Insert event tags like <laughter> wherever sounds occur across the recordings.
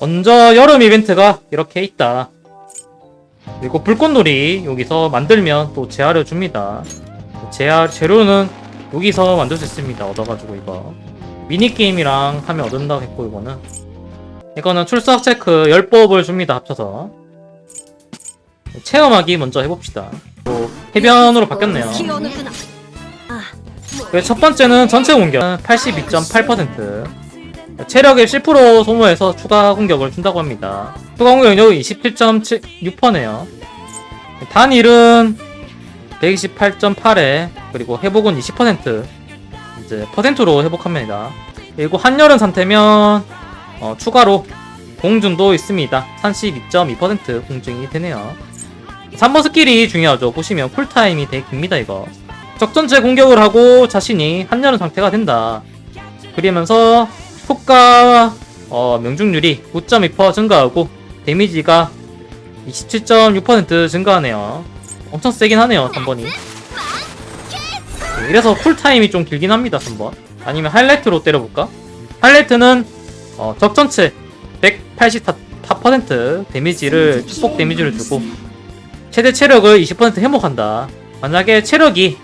먼저 여름 이벤트가 이렇게 있다. 그리고 불꽃놀이 여기서 만들면 또 재활을 줍니다. 재활 재료는 여기서 만들 수 있습니다. 얻어가지고 이거 미니게임이랑 하면 얻는다고 했고 이거는 이거는 출석 체크 10법을 줍니다. 합쳐서 체험하기 먼저 해봅시다. 또 해변으로 바뀌었네요. 아, 뭐. 첫 번째는 전체 공격 82.8% 체력의 10% 소모해서 추가 공격을 준다고 합니다. 추가 공격력이 27.6%네요. 단일은 128.8에 그리고 회복은 20% 이제 퍼센트로 회복합니다. 그리고 한여름 상태면 어, 추가로 공중도 있습니다. 32.2% 공중이 되네요. 3번 스킬이 중요하죠. 보시면 쿨타임이 되게 깁니다 이거. 적전체 공격을 하고 자신이 한여름 상태가 된다. 그러면서 효과 어, 명중률이 9.2% 증가하고 데미지가 27.6% 증가하네요. 엄청 세긴 하네요, 3번이. 이래서 쿨타임이 좀 길긴 합니다, 3번. 아니면 하이라이트로 때려볼까? 하이라이트는 어, 적 전체 184% 데미지를 축복 데미지를 주고 최대 체력을 20% 회복한다. 만약에 체력이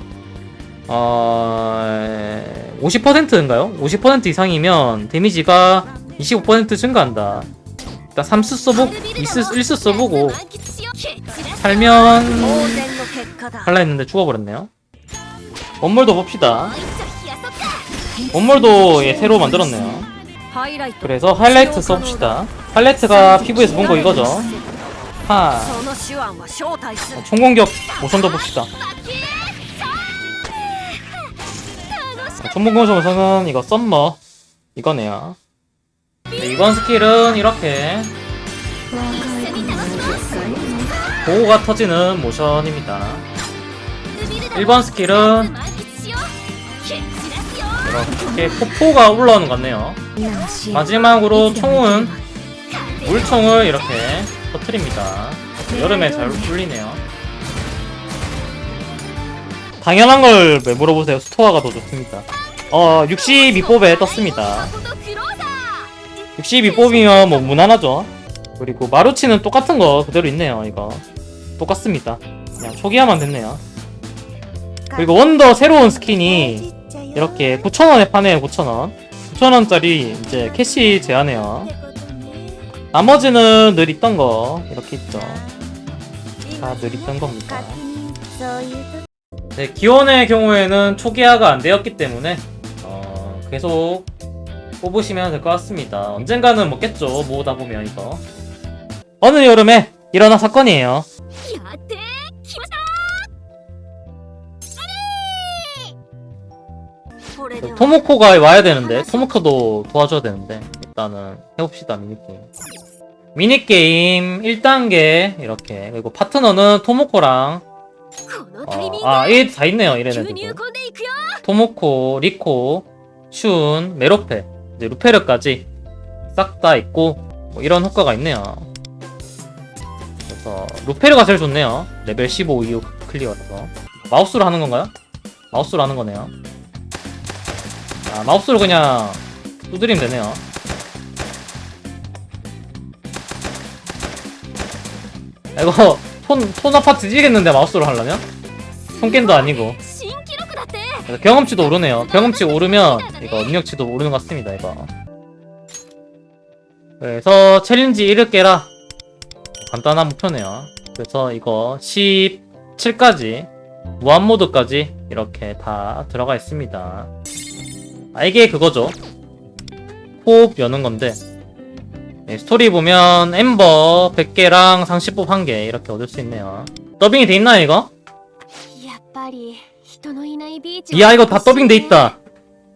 어... 50%인가요? 50% 이상이면 데미지가 25% 증가한다. 일단 3수 써보고 1수 써보고 살면 할라 했는데 죽어버렸네요. 원물도 봅시다. 원물도 예, 새로 만들었네요. 그래서 하이라이트 써봅시다. 하이라이트가 피부에서 본 거 이거죠. 하. 어, 총공격 모션도 봅시다. 모션은 이거 썸머 이거네요. 네, 이번 스킬은 이렇게 보호가 터지는 모션입니다. 1번 스킬은 이렇게 폭포가 올라오는 것 같네요. 마지막으로 총은 물총을 이렇게 터트립니다. 여름에 잘 풀리네요. 당연한 걸 왜 물어보세요. 스토어가 더 좋습니다. 어 62뽑에 떴습니다. 62뽑이면 뭐 무난하죠. 그리고 마루치는 똑같은 거 그대로 있네요 이거. 똑같습니다. 그냥 초기화만 됐네요. 그리고 원더 새로운 스킨이 이렇게 9,000원에 파네요 9,000원. 9,000원짜리 이제 캐시 제한해요. 나머지는 늘 있던 거 이렇게 있죠. 다 늘 있던 겁니다. 네, 기원의 경우에는 초기화가 안 되었기 때문에 계속 뽑으시면 될 것 같습니다. 언젠가는 먹겠죠. 모으다 보면 이거. 어느 여름에 일어난 사건이에요. 그 토모코가 와야 되는데 토모코도 도와줘야 되는데 일단은 해봅시다 미니게임 미니게임 1단계 이렇게 그리고 파트너는 토모코랑 어, 아얘다 있네요 이래는 토모코, 리코 춘, 메로페, 이제 루페르까지 싹 다 있고 뭐 이런 효과가 있네요. 그래서 루페르가 제일 좋네요. 레벨 15 이후 클리어라서 마우스로 하는 건가요? 마우스로 하는 거네요. 아, 마우스로 그냥 두드리면 되네요. 아, 이거 손, 손 아파 뒤지겠는데 마우스로 하려면? 손 깬도 아니고 그래서 경험치도 오르네요. 경험치 오르면 이거 능력치도 오르는 것 같습니다. 이거. 그래서 챌린지 1을 간단한 목표네요. 그래서 이거 17까지 무한 모드까지 이렇게 다 들어가 있습니다. 아 이게 그거죠. 호흡 여는 건데 네, 스토리 보면 엠버 100개랑 상시법 1개 이렇게 얻을 수 있네요. 더빙이 돼 있나요 이거? 이야 이거 다 더빙돼 있다.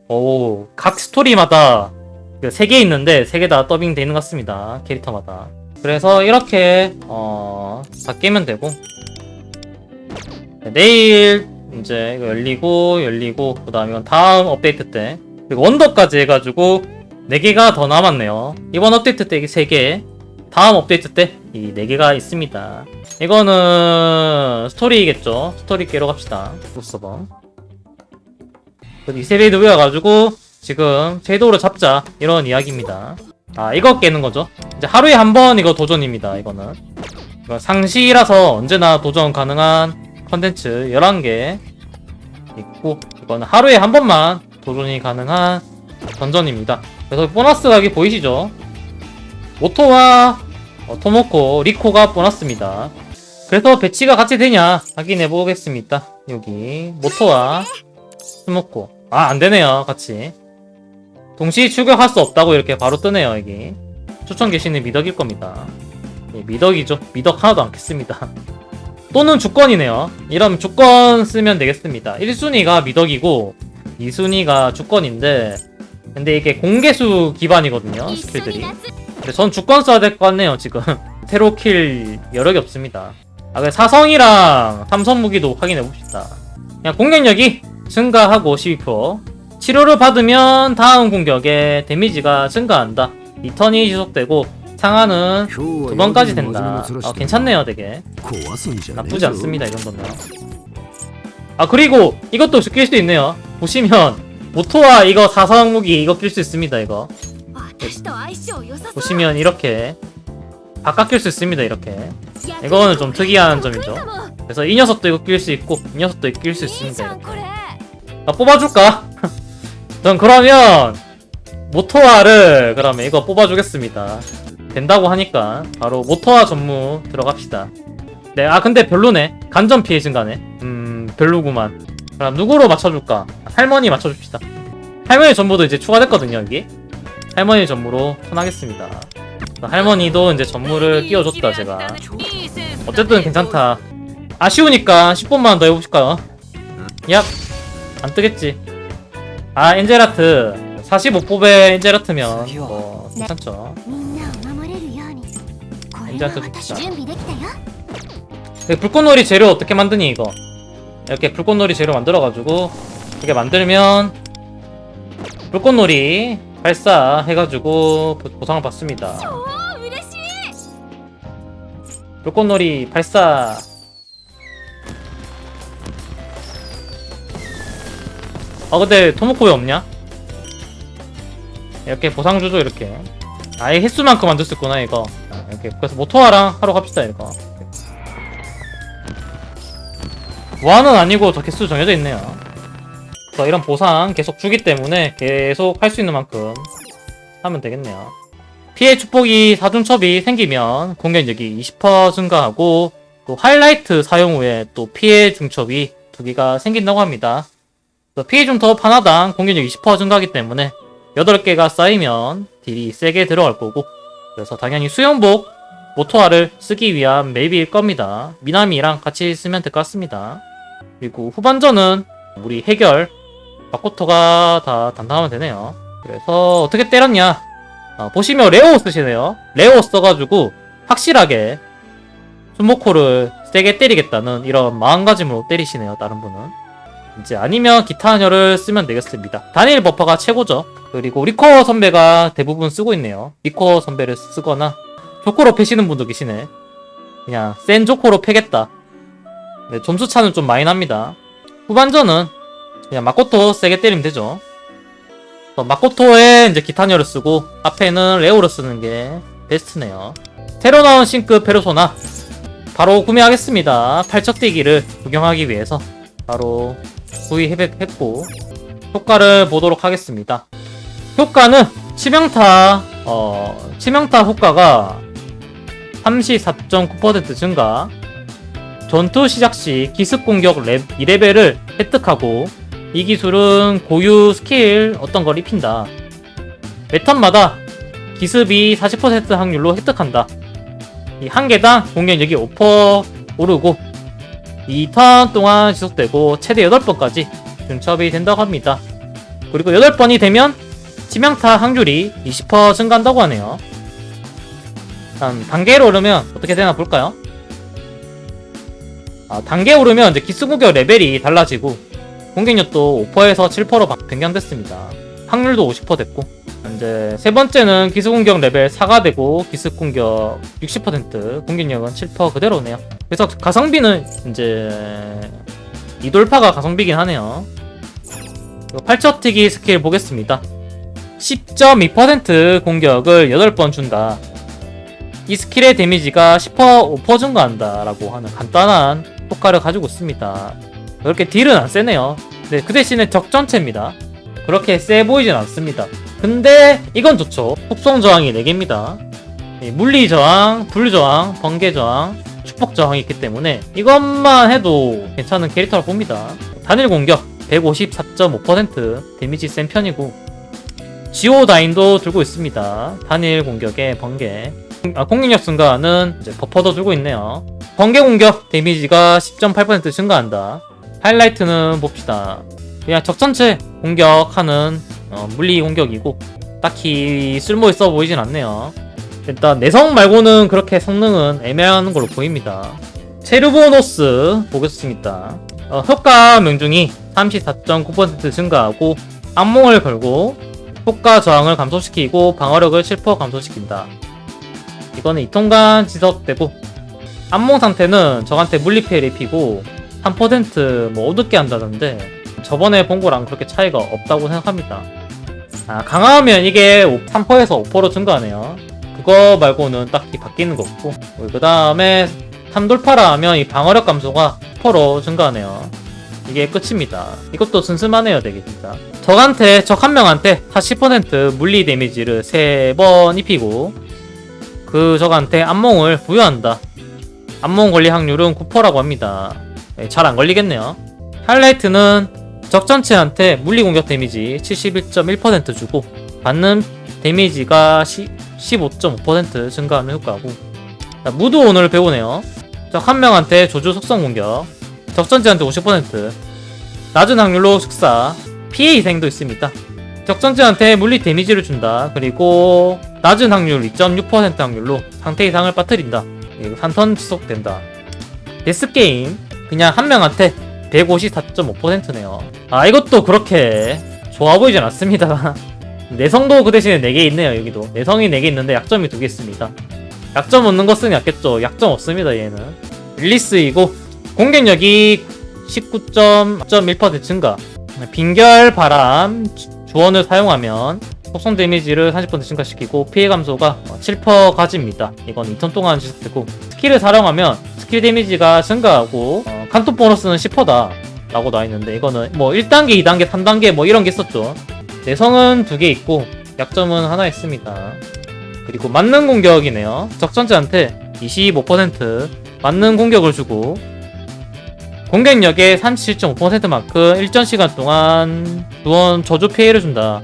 오, 각 스토리마다 그 세개 있는데 세 개 다 더빙돼 있는 것 같습니다. 캐릭터마다. 그래서 이렇게 어, 다 깨면 되고 네, 내일 이제 이거 열리고 열리고 그다음 이건 다음 업데이트 때 그리고 원더까지 해가지고 4개가 더 남았네요 이번 업데이트 때 3개 다음 업데이트 때 이 4개가 있습니다 이거는 스토리겠죠. 스토리 깨러 갑시다. 서버. 이세베이드 모여가지고 지금 제도로 잡자 이런 이야기입니다. 아 이거 깨는 거죠. 이제 하루에 한 번 이거 도전입니다. 이거는 이거 상시라서 언제나 도전 가능한 컨텐츠 11개 있고 이거는 하루에 한 번만 도전이 가능한 던전입니다. 그래서 보너스 각이 보이시죠? 모토와 어, 토모코, 리코가 보너스입니다. 그래서 배치가 같이 되냐 확인해 보겠습니다. 여기 모토와 스모코 아 안되네요 같이 동시에 추격할 수 없다고 이렇게 바로 뜨네요 여기 추천 계시는 미덕일 겁니다. 예, 미덕이죠. 미덕 하나도 않겠습니다. <laughs> 또는 주권이네요. 이러면 주권 쓰면 되겠습니다. 1순위가 미덕이고 2순위가 주권인데 근데 이게 공개수 기반이거든요. 스킬들이. 근데 전 주권 써야 될 것 같네요 지금. <laughs> 테로킬 여력이 없습니다. 아, 그 사성이랑 삼성 무기도 확인해 봅시다. 그냥 공격력이 증가하고 12%. 치료를 받으면 다음 공격에 데미지가 증가한다. 2턴이 지속되고 상한은 두 번까지 된다. 아, 괜찮네요, 되게. 나쁘지 않습니다, 이런 거면. 아, 그리고 이것도 낄 수도 있네요. 보시면 모토와 이거 사성 무기 이거 낄 수 있습니다, 이거. 보시면 이렇게 바깥 낄 수 있습니다 이렇게. 이거는 좀 특이한 점이죠. 그래서 이 녀석도 이거 낄 수 있고 이 녀석도 낄 수 있습니다 아 뽑아줄까? <laughs> 전 그러면 모토화를 그러면 이거 뽑아주겠습니다. 된다고 하니까 바로 모토화 전무 들어갑시다. 네 아 근데 별로네. 간접 피해 증가네. 음 별로구만. 그럼 누구로 맞춰줄까? 할머니 맞춰줍시다. 할머니 전부도 이제 추가됐거든요 여기. 할머니 전무로 편하겠습니다. 아, 할머니도 이제 전무를 끼워줬다 제가. 어쨌든 괜찮다. 아쉬우니까 10분만 더 해보실까요? 야, 안 뜨겠지. 아 엔젤아트. 45뽑에 엔젤아트면 뭐 괜찮죠. 엔젤아트 좋겠다. 불꽃놀이 재료 어떻게 만드니 이거? 이렇게 불꽃놀이 재료 만들어가지고 이렇게 만들면 불꽃놀이 발사 해가지고 보상을 받습니다. 불꽃놀이 발사. 아 근데 토모코에 없냐? 이렇게 보상 주죠 이렇게. 아예 횟수만큼 만들었구나 이거. 이렇게 그래서 모토화랑 하러 갑시다 이거. 보안은 아니고 저 개수 정해져 있네요. 그래서 이런 보상 계속 주기 때문에 계속 할 수 있는 만큼 하면 되겠네요. 피해 축복이 사중첩이 생기면 공격력이 20% 증가하고 또 하이라이트 사용 후에 또 피해 중첩이 두 개가 생긴다고 합니다. 피해 중첩 하나당 공격력 20% 증가하기 때문에 8개가 쌓이면 딜이 세게 들어갈 거고 그래서 당연히 수영복 모토화를 쓰기 위한 맵일 겁니다. 미나미랑 같이 쓰면 될 것 같습니다. 그리고 후반전은 우리 해결 마코토가 다 담당하면 되네요. 그래서 어떻게 때렸냐 어, 보시면 레오 쓰시네요. 레오 써가지고 확실하게 수모코를 세게 때리겠다는 이런 마음가짐으로 때리시네요. 다른 분은. 이제 아니면 기타 한열을 쓰면 되겠습니다. 단일 버퍼가 최고죠. 그리고 리코 선배가 대부분 쓰고 있네요. 리코 선배를 쓰거나 조코로 패시는 분도 계시네. 그냥 센 조코로 패겠다. 네, 점수 차는 좀 많이 납니다. 후반전은 그냥 마코토 세게 때리면 되죠. 어, 마코토에 이제 기타녀를 쓰고 앞에는 레오를 쓰는 게 베스트네요. 새로 나온 신급 페르소나 바로 구매하겠습니다. 팔척대기를 구경하기 위해서 바로 구입했고 효과를 보도록 하겠습니다. 효과는 치명타 어 치명타 효과가 34.9% 증가 전투 시작 시 기습 공격 랩 2레벨을 획득하고 이 기술은 고유 스킬 어떤 걸 입힌다. 매턴마다 기습이 40% 확률로 획득한다. 이 한 개당 공격력이 5% 오르고 2턴 동안 지속되고 최대 8번까지 중첩이 된다고 합니다. 그리고 8번이 되면 치명타 확률이 20% 증가한다고 하네요. 일단 단계로 오르면 어떻게 되나 볼까요? 아, 단계 오르면 이제 공격 레벨이 달라지고 공격력도 5%에서 7%로 바- 변경됐습니다. 확률도 50% 됐고 이제 세 번째는 기습 공격 레벨 4가 되고 기습 공격 60% 공격력은 7% 그대로네요. 그래서 가성비는 이제 이 돌파가 가성비긴 하네요. 팔척튀기 스킬 보겠습니다. 10.2% 공격을 8번 준다. 이 스킬의 데미지가 10% 5% 증가한다 라고 하는 간단한 효과를 가지고 있습니다. 그렇게 딜은 안 세네요. 네, 그 대신에 적 전체입니다. 그렇게 세 보이진 않습니다. 근데 이건 좋죠. 속성 저항이 4개입니다. 물리 저항, 불 저항, 번개 저항, 축복 저항이 있기 때문에 이것만 해도 괜찮은 캐릭터라 봅니다. 단일 공격 154.5% 데미지 센 편이고 지오다인도 들고 있습니다. 단일 공격에 번개 아, 공격력 증가는 이제 버퍼도 들고 있네요. 번개 공격 데미지가 10.8% 증가한다. 하이라이트는 봅시다. 그냥 적 전체 공격하는 어, 물리 공격이고 딱히 쓸모 있어 보이진 않네요. 일단 내성 말고는 그렇게 성능은 애매한 걸로 보입니다. 체르보노스 보겠습니다. 어, 효과 명중이 34.9% 증가하고 악몽을 걸고 효과 저항을 감소시키고 방어력을 7% 감소시킨다. 이거는 이통간 지속되고 악몽 상태는 적한테 물리 피해를 입히고 3%뭐 어둡게 한다던데 저번에 본 거랑 그렇게 차이가 없다고 생각합니다. 아, 강화하면 이게 3%에서 5% 증가하네요. 그거 말고는 딱히 바뀌는 거 없고 그 다음에 3돌파라 하면 이 방어력 감소가 10% 증가하네요. 이게 끝입니다. 이것도 슴슴하네요, 되게 진짜. 적한테, 적 한 명한테 40% 물리 데미지를 3번 입히고 그 적한테 암몽을 부여한다. 암몽 걸릴 확률은 9%라고 합니다. 잘 안 걸리겠네요. 하이라이트는 적 전체한테 물리 공격 데미지 71.1% 주고 받는 데미지가 15.5% 증가하는 효과고 자, 무드 오늘 배우네요. 적 한 명한테 조주 속성 공격 적 전체한테 50% 낮은 확률로 즉사 피해 희생도 있습니다. 적 전체한테 물리 데미지를 준다. 그리고 낮은 확률 2.6% 확률로 상태 이상을 빠뜨린다. 그리고 3턴 지속된다. 데스게임 그냥 한 명한테 154.5%네요. 아 이것도 그렇게 좋아 보이진 않습니다. <laughs> 내성도 그 대신에 4개 있네요 여기도. 내성이 4개 있는데 약점이 2개 있습니다. 약점 없는 것은 약겠죠. 약점 없습니다 얘는. 릴리스이고 공격력이 19.1% 증가. 빙결 바람 주원을 사용하면 속성 데미지를 30% 증가시키고 피해 감소가 7% 가집니다 이건 2턴 동안 지속되고 스킬을 사용하면 스킬 데미지가 증가하고 어, 칸토 보너스는 10%다 라고 나와있는데 이거는 뭐 1단계 2단계 3단계 뭐 이런 게 있었죠 내성은 두 개 있고 약점은 하나 있습니다. 그리고 맞는 공격이네요. 적전자한테 25% 맞는 공격을 주고 공격력의 37.5%만큼 일정 시간 동안 두원 저주 피해를 준다.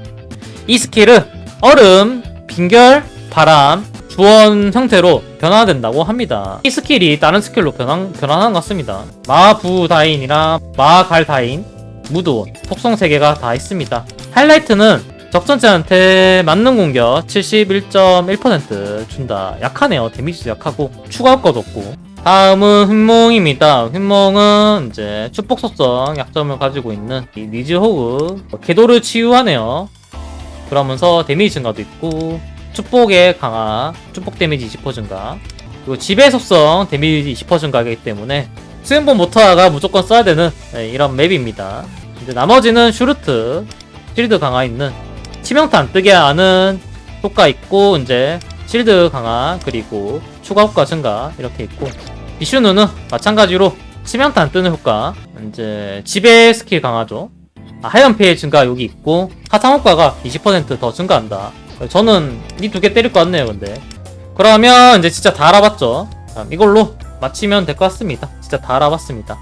이 스킬은 얼음, 빙결, 바람, 주원 형태로 변화된다고 합니다. 이 스킬이 다른 스킬로 변환, 변환한 것 같습니다. 마부다인이나 마갈다인, 무드원, 속성 3개가 다 있습니다. 하이라이트는 적전체한테 맞는 공격 71.1% 준다. 약하네요. 데미지도 약하고 추가 효과도 없고. 다음은 흠몽입니다. 흠몽은 이제 축복 속성 약점을 가지고 있는 호그 궤도를 치유하네요. 그러면서 데미지 증가도 있고 축복의 강화, 축복 데미지 20% 증가. 그리고 지배 속성 데미지 20% 증가하기 때문에 스윙본 모터가 무조건 써야 되는 네, 이런 맵입니다. 이제 나머지는 슈루트, 실드 강화 있는 치명타 안 뜨게 하는 효과 있고 이제 실드 강화 그리고 추가 효과 증가 이렇게 있고 비슈누는 마찬가지로 치명타 안 뜨는 효과 이제 지배 스킬 강화죠 아, 하얀 피해 증가 여기 있고 하상 효과가 20%더 증가한다. 저는 이 두 개 때릴 것 같네요 근데. 그러면 이제 진짜 다 알아봤죠? 자, 이걸로 마치면 될 것 같습니다. 진짜 다 알아봤습니다